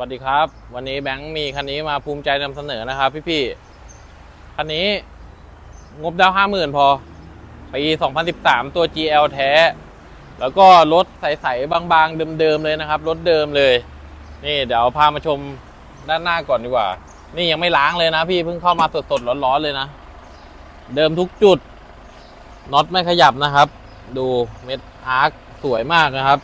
วัสดีครับ วันนี้แบงค์มีคันนี้มาภูมิใจนำเสนอนะครับ พี่ๆคันนี้งบดาวห้าหมื่นพอปี2013 ตัว GL แท้ แล้วก็รถใสๆบางๆ เดิมๆเลยนะครับ รถเดิมเลย นี่เดี๋ยวพามาชมด้านหน้าก่อนดีกว่า นี่ยังไม่ล้างเลยนะพี่เพิ่งเข้ามาสดๆร้อนๆเลยนะ เดิมทุกจุดน็อตไม่ขยับนะครับ ดูเม็ดอาร์คสวยมากนะครับ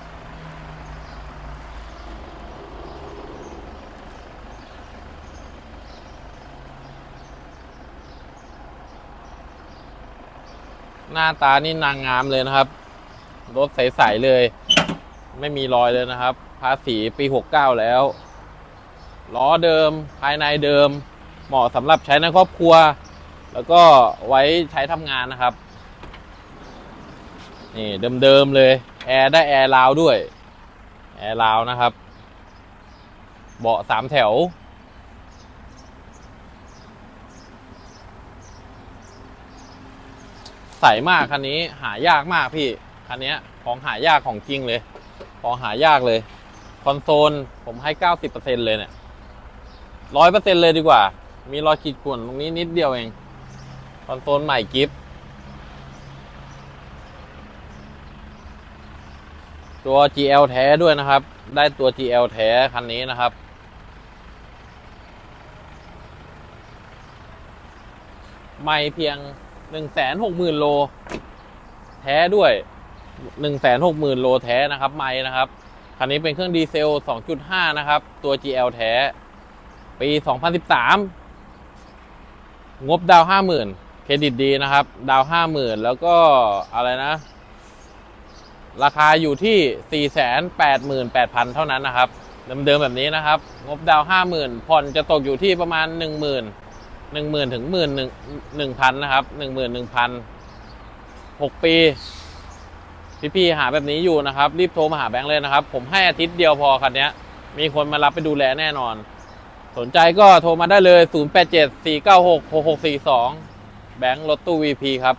หน้าตานี่นางงามเลยนะครับ รถใสๆเลย ไม่มีรอยเลยนะครับ ภาษีปี 69 แล้ว ล้อเดิมภายในเดิม เหมาะสำหรับใช้ในครอบครัว แล้วก็ไว้ใช้ทำงานนะครับ นี่เดิมๆเลย แอร์ได้แอร์ลาวด้วย แอร์ลาวนะครับ เบาะสามแถว ใสมากคันนี้หายากมากพี่คันนี้ของหายากของจริงเลย ของหายากเลย คอนโซลผมให้เก้าสิบเปอร์เซ็นเลยเนี่ยร้อยเปอร์เซ็นเลยดีกว่า มีรอยขีดข่วนตรงนี้นิดเดียวเอง คอนโซลใหม่กิฟต์ตัว GL แท้ด้วยนะครับ ได้ตัว GL แท้คันนี้นะครับ ไม่เพียง หนึ่งแสนหกหมื่นโล แท้ด้วยหนึ่งแสนหกหมื่นโลแท้นะครับ ไม่นะครับ คันนี้เป็นเครื่องดีเซล2.5นะครับ ตัว GL แท้ ปี2013งบดาว50,000เครดิตดีนะครับ ดาว50,000แล้วก็อะไรนะ ราคาอยู่ที่488,000เท่านั้นนะครับ เดิมๆแบบนี้นะครับ งบดาว50,000ผ่อนจะตกอยู่ที่ประมาณ10,000หนึ่ หนึ่งหมื่นถึงหมื่นหนึ่งหนึ่งพันนะครับหนึ่งหมื่นหนึ่งพันหกปีพี่ๆหาแบบนี้อยู่นะครับ รีบโทรมาหาแบงค์เลยนะครับ ผมให้อาทิตย์เดียวพอคันนี้มีคนมารับไปดูแลแน่นอน สนใจก็โทรมาได้เลย 0 8 7 4 9 6 6 6 4 2 แบงค์รถตู้ VP ครับ